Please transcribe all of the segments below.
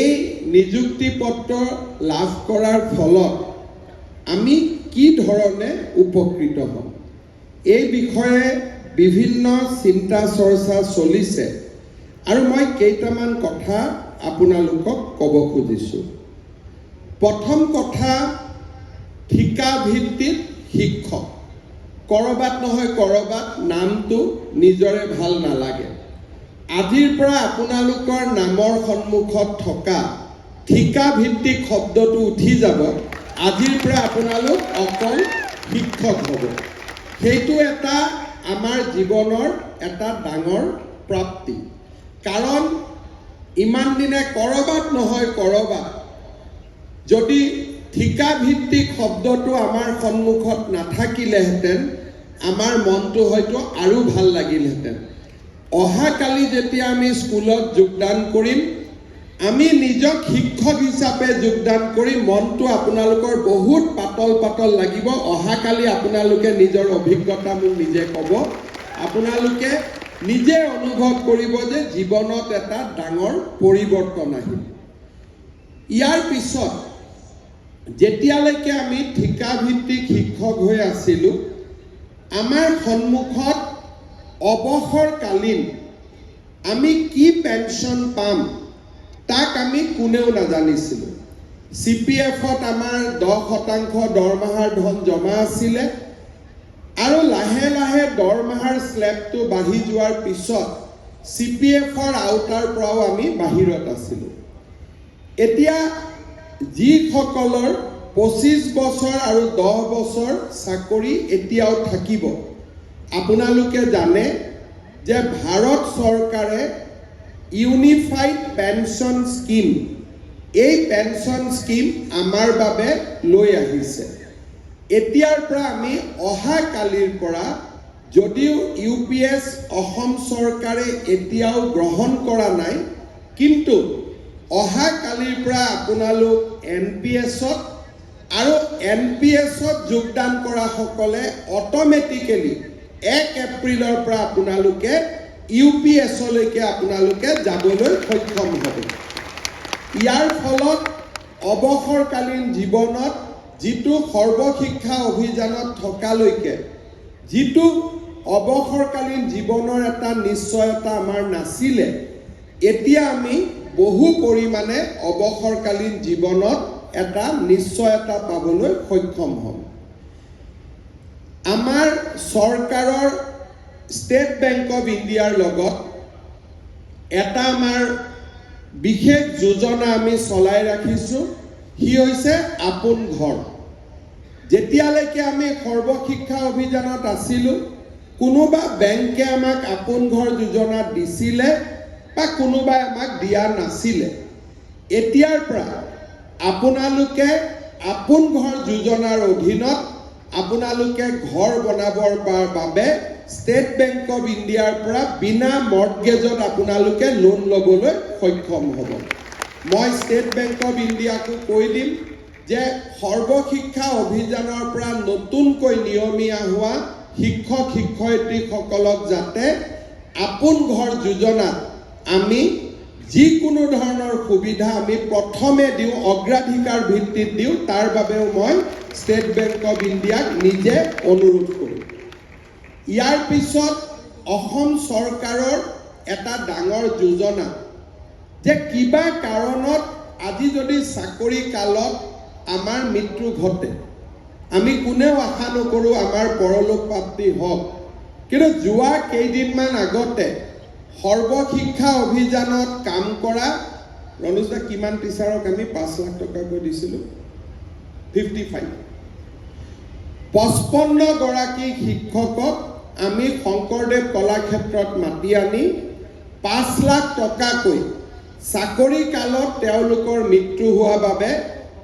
এই নিযুক্তি পত্ৰ লাভ কৰাৰ ফলত আমি কি ধৰণে উপকৃত হ'ম? এই বিষয়ে বিভিন্ন চিন্তা চৰ্চা চলিছে আৰু মই কেইটামান কথা আপোনালোকক ক'ব খুজিছোঁ। প্ৰথম কথা ঠিকা ভিত্তিত শিক্ষক। ক'ৰবাত নহয় ক'ৰবাত নামটো নিজৰে ভাল নালাগে। আজিৰ পৰা আপোনালোকৰ নামৰ সন্মুখত থকা ঠিকা ভিত্তিক শব্দটো উঠি যাব। আজিৰ পৰা আপোনালোক অকল শিক্ষক হ'ব। সেইটো এটা আমাৰ জীৱনৰ এটা ডাঙৰ প্ৰাপ্তি। কাৰণ ইমান দিনে ক'ৰবাত নহয় ক'ৰবাত যদি ঠিকা ভিত্তিক শব্দটো আমাৰ সন্মুখত নাথাকিলেহেঁতেন আমাৰ মনটো হয়তো আৰু ভাল লাগিলহেঁতেন। অহাকালি যেতিয়া আমি স্কুলত যোগদান কৰিম আমি নিজক শিক্ষক হিচাপে যোগদান কৰি মনটো আপোনালোকৰ বহুত পাতল পাতল লাগিব। অহাকালি আপোনালোকে নিজৰ অভিজ্ঞতা মোক নিজে ক'ব। আপোনালোকে নিজে অনুভৱ কৰিব যে জীৱনত এটা ডাঙৰ পৰিৱৰ্তন আহিল। ইয়াৰ পিছত যেতিয়ালৈকে আমি ঠিকাভিত্তিক শিক্ষক হৈ আছিলোঁ আমাৰ সন্মুখত অৱসৰকালীন আমি কি পেঞ্চন পাম তাক আমি কোনেও নাজানিছিলোঁ। চি পি এফত আমাৰ দহ শতাংশ দৰমহাৰ ধন জমা আছিলে আৰু লাহে লাহে দৰমহাৰ স্লেবটো বাঢ়ি যোৱাৰ পিছত চি পি এফৰ আওতাৰ পৰাও আমি বাহিৰত আছিলোঁ। এতিয়া যিসকলৰ পঁচিছ বছৰ আৰু দহ বছৰ চাকৰি এতিয়াও থাকিব আপোনালোকে জানে যে ভাৰত চৰকাৰে ইউনিফাইড পেঞ্চন স্কিম এই পেঞ্চন স্কিম আমাৰ বাবে লৈ আহিছে। এতিয়াৰ পৰা আমি অহাকালিৰ পৰা যদিও ইউ পি এছ অসম চৰকাৰে এতিয়াও গ্ৰহণ কৰা নাই, কিন্তু অহাকালিৰ পৰা আপোনালোক এন পি এছত আৰু এন পি এছত যোগদান কৰাসকলে অট'মেটিকেলি এক এপ্ৰিলৰ পৰা আপোনালোকে ইউ পি এছলৈকে আপোনালোকে যাবলৈ সক্ষম হ'ব। ইয়াৰ ফলত অৱসৰকালীন জীৱনত যিটো সৰ্বশিক্ষা অভিযানত থকালৈকে যিটো অৱসৰকালীন জীৱনৰ এটা নিশ্চয়তা আমাৰ নাছিলে এতিয়া আমি বহু পৰিমাণে অৱসৰকালীন জীৱনত এটা নিশ্চয়তা পাবলৈ সক্ষম হ'ম। আমাৰ চৰকাৰৰ ষ্টেট বেংক অৱ ইণ্ডিয়াৰ লগত এটা আমাৰ বিশেষ যোজনা আমি চলাই ৰাখিছোঁ, সি হৈছে আপোন ঘৰ। যেতিয়ালৈকে আমি সৰ্বশিক্ষা অভিযানত আছিলোঁ, কোনোবা বেংকে আমাক আপোন ঘৰ যোজনা দিছিলে বা কোনোবাই আমাক দিয়া নাছিলে, এতিয়াৰ পৰা আপোনালোকে আপোন ঘৰ যোজনাৰ অধীনত আপোনালোকে ঘৰ বনাবৰ বাবে ষ্টেট বেংক অৱ ইণ্ডিয়াৰ পৰা বিনা মৰ্টগেজত আপোনালোকে লোন ল'বলৈ সক্ষম হ'ব। মই ষ্টেট বেংক অৱ ইণ্ডিয়াকো কৈ দিম যে সৰ্বশিক্ষা অভিযানৰ পৰা নতুনকৈ নিয়মীয়া হোৱা শিক্ষক শিক্ষয়িত্ৰীসকলক যাতে আপোন ঘৰ যোজনাত আমি যিকোনো ধৰণৰ সুবিধা আমি প্ৰথমে দিওঁ অগ্ৰাধিকাৰ ভিত্তিত দিওঁ তাৰ বাবেও মই ষ্টেট বেংক অৱ ইণ্ডিয়াক নিজে অনুৰোধ কৰোঁ। ইয়াৰ পিছত অসম চৰকাৰৰ এটা ডাঙৰ যোজনা যে কিবা কাৰণত আজি যদি চাকৰি কালত আমাৰ মৃত্যু ঘটে আমি কোনেও আশা নকৰোঁ আমাৰ পৰলোক প্ৰাপ্তি হওক। কিন্তু যোৱা কেইদিনমান আগতে সৰ্বশিক্ষা অভিযানত কাম কৰা ৰণোজ কিমান টিচাৰক আমি পাঁচ লাখ টকাকৈ দিছিলোঁ? ফিফটি ফাইভ পঁচপন্ন গৰাকী শিক্ষকক আমি শংকৰদেৱ কলাক্ষেত্ৰত মাতি আনি পাঁচ লাখ টকাকৈ চাকৰি কালত তেওঁলোকৰ মৃত্যু হোৱা বাবে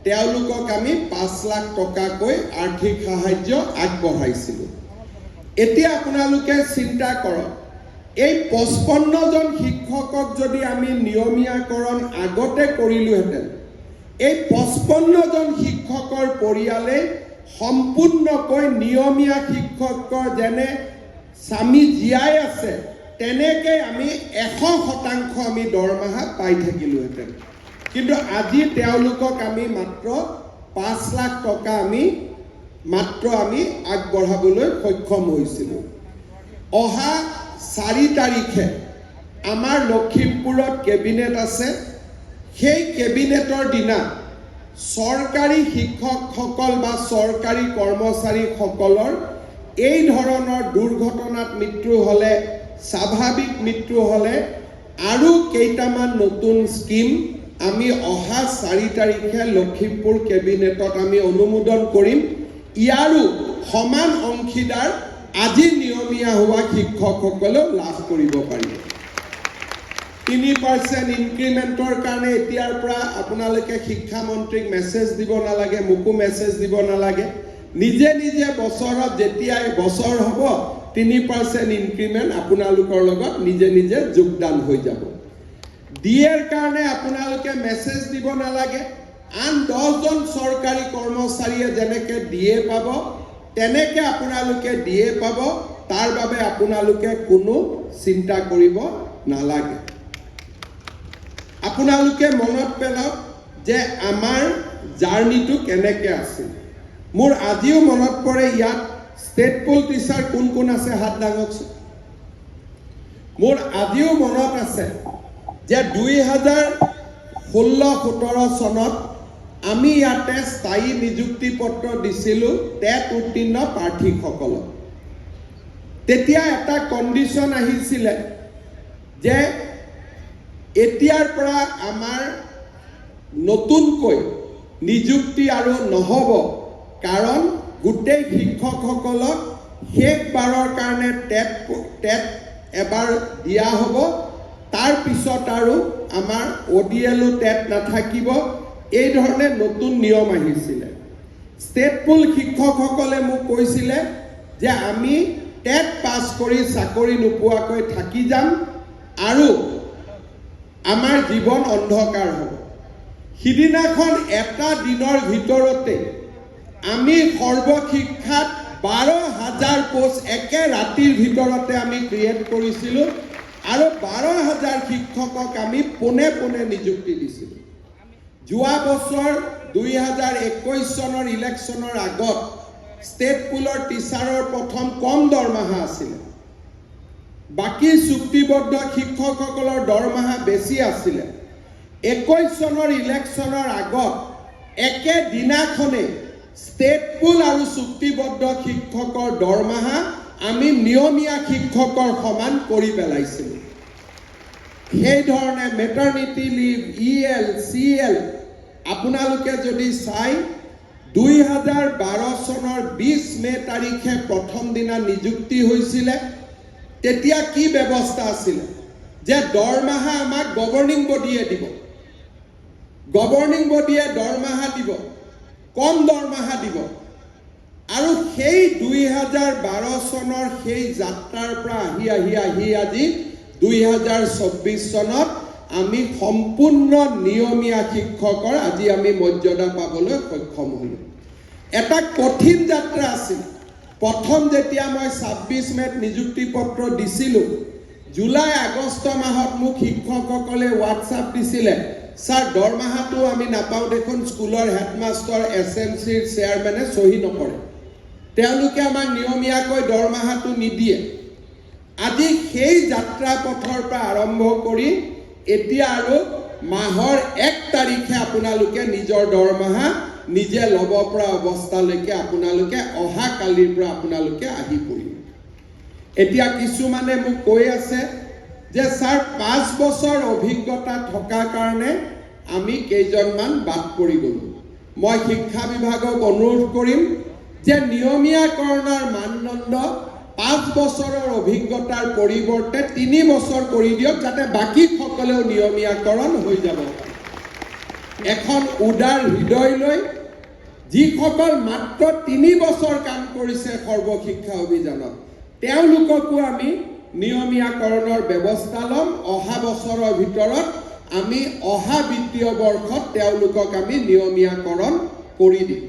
তেওঁলোকক আমি পাঁচ লাখ টকাকৈ আৰ্থিক সাহাৰ্য আগবঢ়াইছিলোঁ। এতিয়া আপোনালোকে চিন্তা কৰক, এই পঁচপন্নজন শিক্ষকক যদি আমি নিয়মীয়াকৰণ আগতে কৰিলোহেঁতেন এই পঁচপন্নজন শিক্ষকৰ পৰিয়ালে সম্পূৰ্ণকৈ নিয়মীয়া শিক্ষকৰ যেনে স্বামী জীয়াই আছে তেনেকৈ আমি এশ শতাংশ আমি দৰমহা পাই থাকিলোহেঁতেন। কিন্তু আজি তেওঁলোকক আমি মাত্ৰ পাঁচ লাখ টকা আমি মাত্ৰ আমি আগবঢ়াবলৈ সক্ষম হৈছিলোঁ। অহা চাৰি তাৰিখে আমাৰ লখিমপুৰত কেবিনেট আছে সেই কেবিনেটৰ দিনা চৰকাৰী শিক্ষকসকল বা চৰকাৰী কৰ্মচাৰীসকলৰ এই ধৰণৰ দুৰ্ঘটনাত মৃত্যু হ'লে স্বাভাৱিক মৃত্যু হ'লে আৰু কেইটামান নতুন স্কিম আমি অহা চাৰি তাৰিখে লখিমপুৰ কেবিনেটত আমি অনুমোদন কৰিম। ইয়াৰো সমান অংশীদাৰ আজি নিয়মীয়া হোৱা শিক্ষকসকলেও লাভ কৰিব পাৰিব। তিনি পাৰ্চেণ্ট ইনক্ৰিমেণ্টৰ কাৰণে এতিয়াৰ পৰা আপোনালোকে শিক্ষামন্ত্ৰীক মেছেজ দিব নালাগে, মোকো মেছেজ দিব নালাগে। নিজে নিজে বছৰত যেতিয়াই বছৰ হ'ব, তিনি পাৰ্চেণ্ট ইনক্ৰিমেণ্ট আপোনালোকৰ লগত নিজে নিজে যোগদান হৈ যাব। ডিএৰ কাৰণে আপোনালোকে মেছেজ দিব নালাগে। আন দহজন চৰকাৰী কৰ্মচাৰীয়ে যেনেকে ডিএ পাব, তেনেকে আপোনালোকে ডিএ পাব। তাৰ বাবে আপোনালোকে কোনো চিন্তা কৰিব নালাগে। আপোনালোকে মনত পেলাওক যে আমাৰ জাৰ্ণিটো কেনেকে আছিল। মোৰ আজিও মনত পৰে ইয়াত ষ্টেট পুল টিচাৰ কোন কোন আছে হাত দাঙকচোন মোৰ আজিও মনত আছে যে দুই হাজাৰ ষোল্ল সোতৰ চনত আমি ইয়াতে স্থায়ী নিযুক্তি পত্ৰ দিছিলোঁ টেট উত্তীৰ্ণ প্ৰাৰ্থীসকলক। তেতিয়া এটা কণ্ডিশ্যন আহিছিলে যে এতিয়াৰ পৰা আমাৰ নতুনকৈ নিযুক্তি আৰু নহ'ব। কাৰণ গোটেই শিক্ষকসকলক শেষবাৰৰ কাৰণে টেট টেট এবাৰ দিয়া হ'ব। তাৰ পিছত আৰু আমাৰ অ' ডি এলো টেট নাথাকিব। এই ধৰণে নতুন নিয়ম আহিছিলে। ষ্টেট পুল শিক্ষকসকলে মোক কৈছিলে যে আমি টেট পাছ কৰি চাকৰি নোপোৱাকৈ থাকি যাম। আৰু আমাৰ জীৱন অন্ধকাৰ হ'ব। সিদিনাখন এটা দিনৰ ভিতৰতে আমি সৰ্বশিক্ষাত বাৰ হাজাৰ পোষ্ট একে ৰাতিৰ ভিতৰতে আমি ক্ৰিয়েট কৰিছিলোঁ আৰু বাৰ হাজাৰ শিক্ষকক আমি পোনে পোনে নিযুক্তি দিছিলোঁ। যোৱা বছৰ দুই হাজাৰ একৈছ চনৰ ইলেকশ্যনৰ আগত ষ্টেট পুলৰ টিচাৰৰ প্ৰথম কম দৰমহা আছিলে। বাকী চুক্তিবদ্ধ শিক্ষকসকলৰ দৰমহা বেছি আছিলে। একৈছ চনৰ ইলেকশ্যনৰ আগত একেদিনাখনে ষ্টেট পুল আৰু চুক্তিবদ্ধ শিক্ষকৰ দৰমহা আমি নিয়মীয়া শিক্ষকৰ সমান কৰি পেলাইছিলোঁ। সেইধৰণে মেটাৰ্নিটি লিভ ই এল চি এল আপোনালোকে যদি চাই, দুই হাজাৰ বাৰ চনৰ বিছ মে' তাৰিখে প্ৰথম দিনা নিযুক্তি হৈছিলে। তেতিয়া কি ব্যৱস্থা আছিলে? যে দৰমহা আমাক গভৰ্ণিং বডিয়ে দিব। গভৰ্ণিং বডিয়ে দৰমহা দিব, কম দৰমহা দিব। আৰু সেই দুই হাজাৰ বাৰ চনৰ সেই যাত্ৰাৰ পৰা আহি আহি আহি আজি দুই হাজাৰ চৌব্বিছ চনত আমি সম্পূৰ্ণ নিয়মীয়া শিক্ষকৰ আজি আমি মৰ্যাদা পাবলৈ সক্ষম হ'লোঁ। এটা কঠিন যাত্ৰা আছিল। প্ৰথম যেতিয়া মই ছাব্বিছ মে'ত নিযুক্তি পত্ৰ দিছিলোঁ জুলাই আগষ্ট মাহত মোক শিক্ষকসকলে হোৱাটছআপ দিছিলে ছাৰ দৰমহাটো আমি নাপাওঁ দেখোন স্কুলৰ হেডমাষ্টৰ এছ এম চিৰ চেয়াৰমেনে চহী নকৰে। তেওঁলোকে আমাক নিয়মীয়াকৈ দৰমহাটো নিদিয়ে। আজি সেই যাত্ৰা পথৰ পৰা আৰম্ভ কৰি এতিয়া আৰু মাহৰ এক তাৰিখে আপোনালোকে নিজৰ দৰমহা নিজে ল'ব পৰা অৱস্থালৈকে, আপোনালোকে অহা কালিৰ পৰা আপোনালোকে আহি পৰিব এতিয়া কিছুমানে মোক কৈ আছে যে, ছাৰ, পাঁচ বছৰ অভিজ্ঞতা থকাৰ কাৰণে আমি কেইজনমান বাদ পৰি গ'লোঁ মই শিক্ষা বিভাগক অনুৰোধ কৰিম যে, নিয়মীয়াকৰণৰ মানদণ্ড পাঁচ বছৰৰ অভিজ্ঞতাৰ পৰিৱৰ্তে তিনি বছৰ কৰি দিয়ক, যাতে বাকীসকলেও নিয়মীয়াকৰণ হৈ যাব। এখন উদাৰ হৃদয় লৈ যিসকল মাত্ৰ তিনি বছৰ কাম কৰিছে সৰ্বশিক্ষা অভিযানত তেওঁলোককো আমি নিয়মীয়াকৰণৰ ব্যৱস্থা ল'ম। অহা বছৰৰ ভিতৰত আমি অহা বিত্তীয় বৰ্ষত তেওঁলোকক আমি নিয়মীয়াকৰণ কৰি দিম।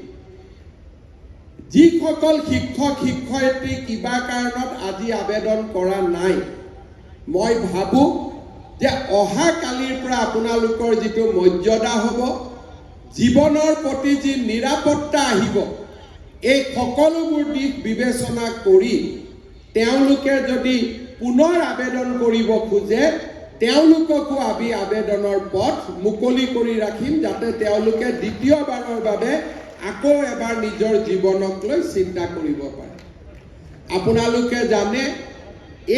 যিসকল শিক্ষক শিক্ষয়িত্ৰী কিবা কাৰণত আজি আবেদন কৰা নাই মই ভাবোঁ যে অহা কালিৰ পৰা আপোনালোকৰ যিটো মৰ্যাদা হ'ব জীৱনৰ প্ৰতি যি নিৰাপত্তা আহিব, এই সকলোবোৰ দিশ বিবেচনা কৰি তেওঁলোকে যদি পুনৰ আবেদন কৰিব খোজে, তেওঁলোককো আমি আবেদনৰ পথ মুকলি কৰি ৰাখিম যাতে তেওঁলোকে দ্বিতীয়বাৰৰ বাবে আকৌ এবাৰ নিজৰ জীৱনক লৈ চিন্তা কৰিব পাৰে। আপোনালোকে জানে,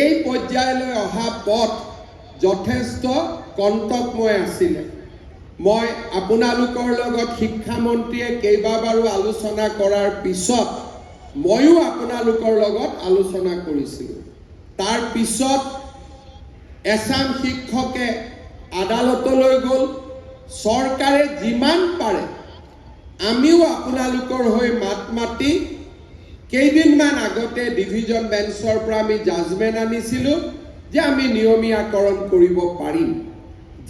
এই পৰ্যায়লৈ অহা পথ যথেষ্ট কণ্টকময় আছিলে। মই আপোনালোকৰ লগত শিক্ষামন্ত্ৰীয়ে কেইবাবাৰো আলোচনা কৰাৰ পিছত ময়ো আপোনালোকৰ লগত আলোচনা কৰিছিলোঁ। তাৰ পিছত শিক্ষকে আদালতলৈ গ'ল। চৰকাৰে যিমান পাৰে আমিও আপোনালোকৰ হৈ মাত মাতি কেইদিনমান আগতে ডিভিজন বেঞ্চৰ পৰা আমি জাজমেণ্ট আনিছিলোঁ যে আমি নিয়মীয়াকৰণ কৰিব পাৰিম।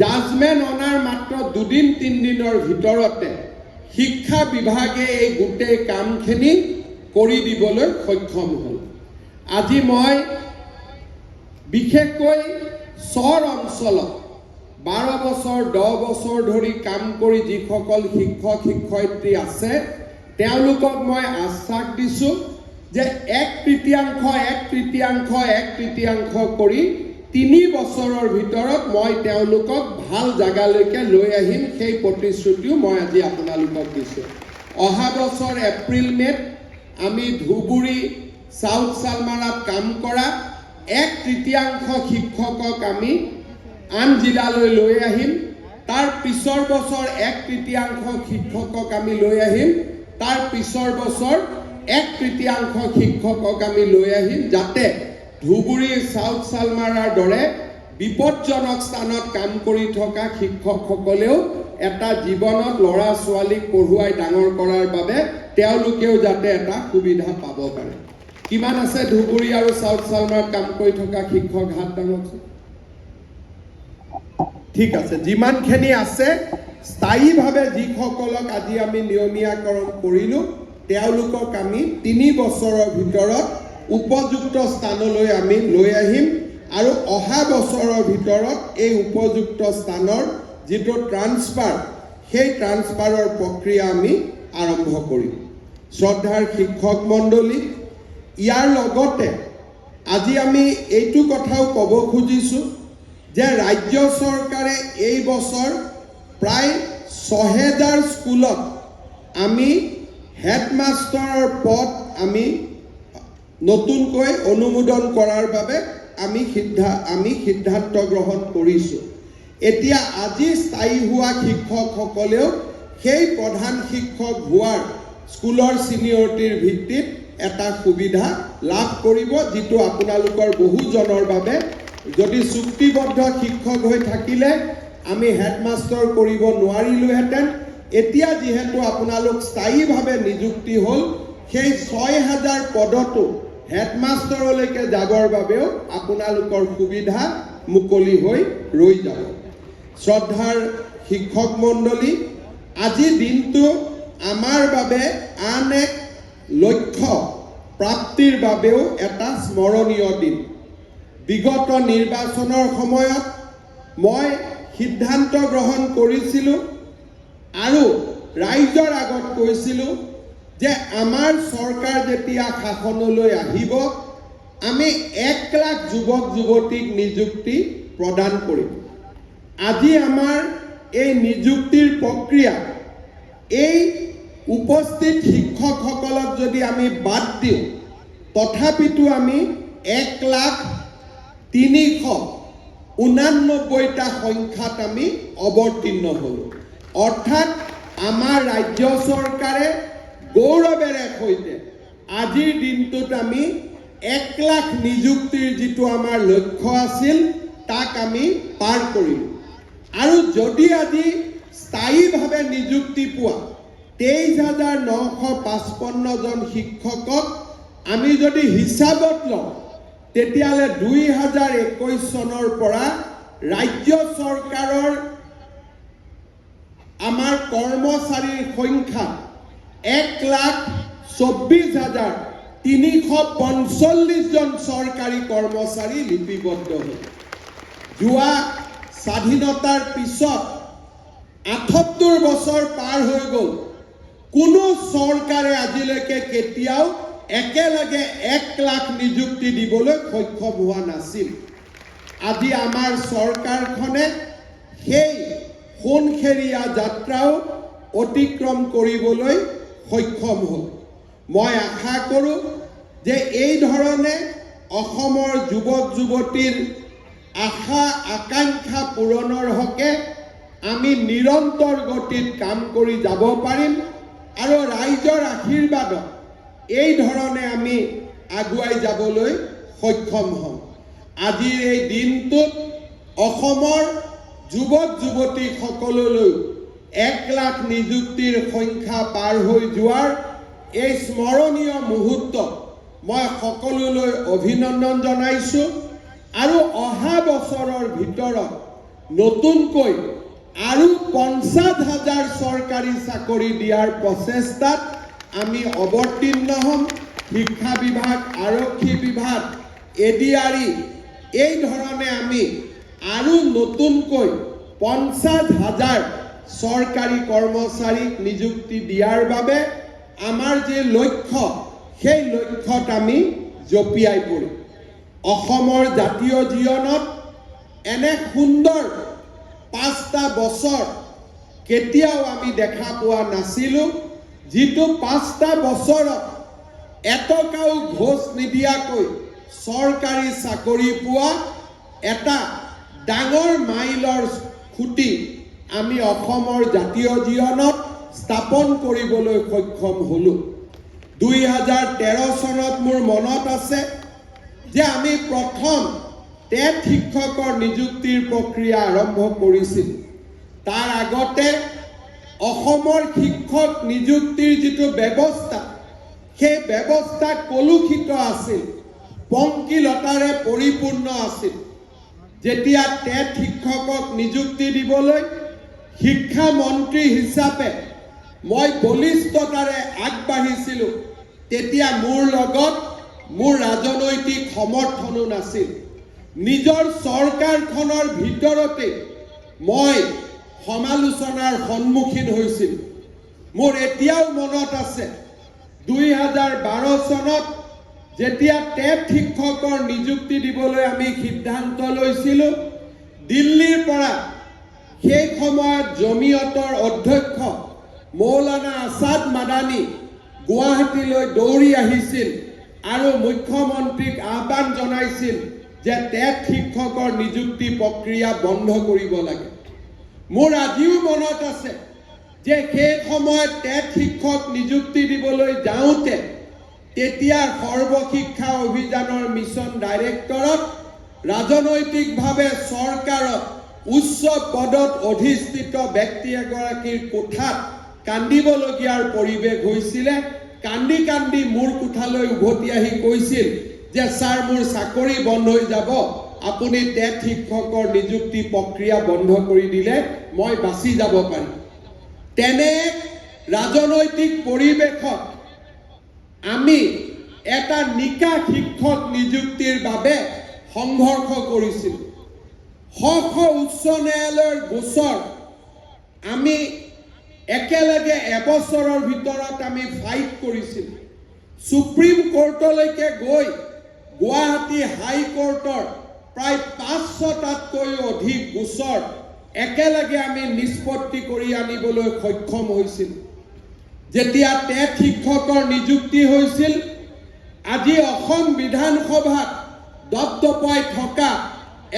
জাজমেণ্ট অনাৰ মাত্ৰ দুদিন তিনিদিনৰ ভিতৰতে শিক্ষা বিভাগে এই গোটেই কামখিনি কৰি দিবলৈ সক্ষম হ'ল। আজি মই বিশেষকৈ চৰ অঞ্চলত বাৰ বছৰ দহ বছৰ ধৰি কাম কৰি যিসকল শিক্ষক শিক্ষয়িত্ৰী আছে তেওঁলোকক মই আশ্বাস দিছোঁ যে এক তৃতীয়াংশ এক তৃতীয়াংশ এক তৃতীয়াংশ কৰি তিনি বছৰৰ ভিতৰত মই তেওঁলোকক ভাল জেগালৈকে লৈ আহিম সেই প্ৰতিশ্ৰুতিও মই আজি আপোনালোকক দিছোঁ। অহা বছৰ এপ্ৰিল মে'ত আমি ধুবুৰী চাউথ চালমাৰাত কাম কৰা এক তৃতীয়াংশ শিক্ষকক আমি আন জিলালৈ লৈ আহিম। তাৰ পিছৰ বছৰ এক তৃতীয়াংশ শিক্ষকক আমি লৈ আহিম। তাৰ পিছৰ বছৰ এক তৃতীয়াংশ শিক্ষকক আমি লৈ আহিম যাতে ধুবুৰী চাউথ চালমাৰাৰ দৰে বিপদজনক স্থানত কাম কৰি থকা শিক্ষকসকলেও এটা জীৱনত ল'ৰা ছোৱালীক পঢ়ুৱাই ডাঙৰ কৰাৰ বাবে তেওঁলোকেও যাতে এটা সুবিধা পাব পাৰে। কিমান আছে ধুবুৰী আৰু চাউথ চালমাৰাত কাম কৰি থকা শিক্ষক হাত ডাঙৰচোন। ঠিক আছে যিমানখিনি আছে স্থায়ীভাৱে যিসকলক আজি আমি নিয়মীয়াকৰণ কৰিলোঁ তেওঁলোকক আমি তিনি বছৰৰ ভিতৰত উপযুক্ত স্থানলৈ আমি লৈ আহিম আৰু অহা বছৰৰ ভিতৰত এই উপযুক্ত স্থানৰ যিটো ট্ৰান্সফাৰ সেই ট্ৰান্সফাৰৰ প্ৰক্ৰিয়া আমি আৰম্ভ কৰিম। শ্ৰদ্ধাৰ শিক্ষক মণ্ডলী ইয়াৰ লগতে আজি আমি এইটো কথাও ক'ব খুজিছোঁ যে ৰাজ্য চৰকাৰে এই বছৰ প্ৰায় ছহেজাৰ স্কুলত আমি হেডমাষ্টাৰৰ পদ আমি নতুনকৈ অনুমোদন কৰাৰ বাবে আমি সিদ্ধা, আমি সিদ্ধান্ত গ্ৰহণ কৰিছোঁ। এতিয়া আজি স্থায়ী হোৱা শিক্ষকসকলেও সেই প্ৰধান শিক্ষক হোৱাৰ স্কুলৰ ছিনিয়ৰিটিৰ ভিত্তিত এটা সুবিধা লাভ কৰিব, যিটো আপোনালোকৰ বহুজনৰ বাবে যদি চুক্তিবদ্ধ শিক্ষক হৈ থাকিলে আমি হেডমাষ্টাৰ কৰিব নোৱাৰিলোহেঁতেন। এতিয়া যিহেতু আপোনালোক স্থায়ীভাৱে নিযুক্তি হ'ল, সেই ছয় হাজাৰ পদতো হেডমাষ্টাৰলৈকে যাবৰ বাবেও আপোনালোকৰ সুবিধা মুকলি হৈ ৰৈ যাব। শ্ৰদ্ধাৰ শিক্ষক মণ্ডলী, আজি দিনটো আমাৰ বাবে আন এক লক্ষ্য, প্ৰাপ্তিৰ বাবেও এটা স্মৰণীয় দিন। বিগত নিৰ্বাচনৰ সময়ত মই সিদ্ধান্ত গ্ৰহণ কৰিছিলোঁ আৰু ৰাইজৰ আগত কৈছিলোঁ যে আমাৰ চৰকাৰ যেতিয়া শাসনলৈ আহিব, আমি এক লাখ যুৱক যুৱতীক নিযুক্তি প্ৰদান কৰিম। আজি আমাৰ এই নিযুক্তিৰ প্ৰক্ৰিয়া, এই উপস্থিত শিক্ষকসকলক যদি আমি বাদ দিওঁ, তথাপিতো আমি এক লাখ তিনিশ ঊনানব্বৈটা সংখ্যাত আমি অৱতীৰ্ণ হ'লোঁ অৰ্থাৎ আমাৰ ৰাজ্য চৰকাৰে গৌৰৱেৰে সৈতে আজিৰ দিনটোত আমি এক লাখ নিযুক্তিৰ যিটো আমাৰ লক্ষ্য আছিল, তাক আমি পাৰ কৰিলোঁ। আৰু যদি আজি স্থায়ীভাৱে নিযুক্তি পোৱা তেইছ হাজাৰ নশ পাঁচপন্নজন শিক্ষকক আমি যদি হিচাপত লওঁ, তেতিয়াহ'লে দুই হাজাৰ একৈছ চনৰ পৰা ৰাজ্য চৰকাৰৰ আমাৰ কৰ্মচাৰীৰ সংখ্যা এক লাখ চৌব্বিছ হাজাৰ তিনিশ পঞ্চল্লিছজন চৰকাৰী কৰ্মচাৰী লিপিবদ্ধ হ'ল। যোৱা স্বাধীনতাৰ পিছত আঠসত্তৰ বছৰ পাৰ হৈ গ'ল। কোনো চৰকাৰে আজিলৈকে কেতিয়াও একেলগে এক লাখ নিযুক্তি দিবলৈ সক্ষম হোৱা নাছিল। আজি আমাৰ চৰকাৰখনে সেই সোণখেৰীয়া যাত্ৰাও অতিক্ৰম কৰিবলৈ সক্ষম হ'ল। মই আশা কৰোঁ যে এই ধৰণে অসমৰ যুৱক যুৱতীৰ আশা আকাংক্ষা পূৰণৰ হকে আমি নিৰন্তৰ গতিত কাম কৰি যাব পাৰিম আৰু ৰাইজৰ আশীৰ্বাদত এই ধৰণে আমি আগুৱাই যাবলৈ সক্ষম হ'ম। আজিৰ এই দিনটোত অসমৰ যুৱক যুৱতীসকললৈ এক লাখ নিযুক্তিৰ সংখ্যা পাৰ হৈ যোৱাৰ এই স্মৰণীয় মুহূৰ্ত মই সকলোলৈ অভিনন্দন জনাইছোঁ আৰু অহা বছৰৰ ভিতৰত নতুনকৈ আৰু পঞ্চাছ হাজাৰ চৰকাৰী চাকৰি দিয়াৰ প্ৰচেষ্টাত আমি অৱতীৰ্ণ হ'ম। শিক্ষা বিভাগ, আৰক্ষী বিভাগ এডিআৰই এই ধৰণে আমি আৰু নতুনকৈ পঞ্চাছ হাজাৰ চৰকাৰী কৰ্মচাৰীক নিযুক্তি দিয়াৰ বাবে আমাৰ যি লক্ষ্য সেই লক্ষ্যত আমি জঁপিয়াই পৰিম। অসমৰ জাতীয় জীৱনত এনে সুন্দৰ পাঁচটা বছৰ কেতিয়াও আমি দেখা পোৱা নাছিলোঁ যিটো পাঁচটা বছৰত এটকাও ঘোষ নিদিয়াকৈ চৰকাৰী চাকৰি পোৱা এটা ডাঙৰ মাইলৰ খুঁটি আমি অসমৰ জাতীয় জীৱনত স্থাপন কৰিবলৈ সক্ষম হ'লোঁ। দুই হাজাৰ তেৰ চনত মোৰ মনত আছে যে আমি প্ৰথম টেট শিক্ষকৰ নিযুক্তিৰ প্ৰক্ৰিয়া আৰম্ভ কৰিছিল। তাৰ আগতে অসমৰ শিক্ষক নিযুক্তিৰ যিটো ব্যৱস্থা, সেই ব্যৱস্থা কলুষিত আছিল, পংকিলতাৰে পৰিপূৰ্ণ আছিল। যেতিয়া টেট শিক্ষকক নিযুক্তি দিবলৈ শিক্ষামন্ত্ৰী হিচাপে মই বলিষ্ঠতাৰে আগবাঢ়িছিলোঁ। তেতিয়া মোৰ লগত মোৰ ৰাজনৈতিক সমৰ্থনো নাছিল। নিজৰ চৰকাৰখনৰ ভিতৰতে মই সমালোচনাৰ সন্মুখীন হৈছিলোঁ। মোৰ এতিয়াও মনত আছে, দুই হাজাৰ বাৰ চনত যেতিয়া টেট শিক্ষকৰ নিযুক্তি দিবলৈ আমি সিদ্ধান্ত লৈছিলোঁ, দিল্লীৰ পৰা সেই সময়ত জমিয়তৰ অধ্যক্ষ মৌলানা আছাদ মাদানী গুৱাহাটীলৈ দৌৰি আহিছিল আৰু মুখ্যমন্ত্ৰীক আহ্বান জনাইছিল যে টেট শিক্ষকৰ নিযুক্তি প্ৰক্ৰিয়া বন্ধ কৰিব লাগে। মোৰ আজিও মনত আছে যে সেই সময়ত টেট শিক্ষক নিযুক্তি দিবলৈ যাওঁতে তেতিয়া সৰ্বশিক্ষা অভিযানৰ মিছন ডাইৰেক্টৰত ৰাজনৈতিকভাৱে চৰকাৰত উচ্চ পদত অধিষ্ঠিত ব্যক্তি এগৰাকীৰ কোঠাত কান্দিবলগীয়াৰ পৰিৱেশ হৈছিলে। কান্দি কান্দি মোৰ কোঠালৈ উভতি আহি কৈছিল যে ছাৰ মোৰ চাকৰি বন্ধ হৈ যাব। আপুনি টেট শিক্ষকৰ নিযুক্তি প্ৰক্ৰিয়া বন্ধ কৰি দিলে মই বাচি যাব পাৰিম। তেনে ৰাজনৈতিক পৰিৱেশত আমি এটা নিকা শিক্ষক নিযুক্তিৰ বাবে সংঘৰ্ষ কৰিছিলোঁ। শ শ উচ্চ ন্যায়ালয়ৰ গোচৰ। আমি একেলগে এবছৰৰ ভিতৰত আমি ফাইট কৰিছিলোঁ। সুপ্ৰিম কোৰ্টলৈকে গৈ গুৱাহাটী হাইকোৰ্টৰ প্ৰায় পাঁচশটাতকৈও অধিক গোচৰ একেলগে আমি নিষ্পত্তি কৰি আনিবলৈ সক্ষম হৈছিলোঁ। যেতিয়া টেট শিক্ষকৰ নিযুক্তি হৈছিল, আজি অসম বিধানসভাত দপদপাই থকা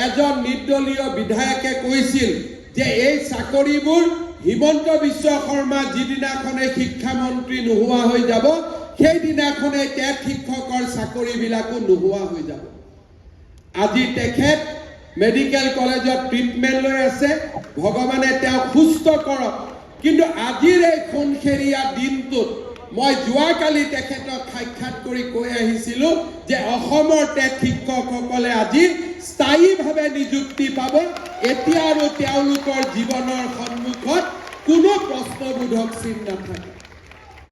এজন নিৰ্দলীয় বিধায়কে কৈছিল যে এই চাকৰিবোৰ হিমন্ত বিশ্ব শৰ্মা যিদিনাখনে শিক্ষামন্ত্ৰী নোহোৱা হৈ যাব, সেইদিনাখনে টেট শিক্ষকৰ চাকৰিবিলাকো নোহোৱা হৈ যাব। আজি তেখেত মেডিকেল কলেজত ট্ৰিটমেণ্ট লৈ আছে, ভগৱানে তেওঁক সুস্থ কৰক। কিন্তু আজিৰ এই সোণখেৰীয়া দিনটোত মই যোৱাকালি তেখেতক সাক্ষাৎ কৰি কৈ আহিছিলোঁ যে অসমৰ টেট শিক্ষকসকলে আজি স্থায়ীভাৱে নিযুক্তি পাব এতিয়া আৰু তেওঁলোকৰ জীৱনৰ সন্মুখত কোনো প্ৰশ্নবোধক চিন নাথাকে।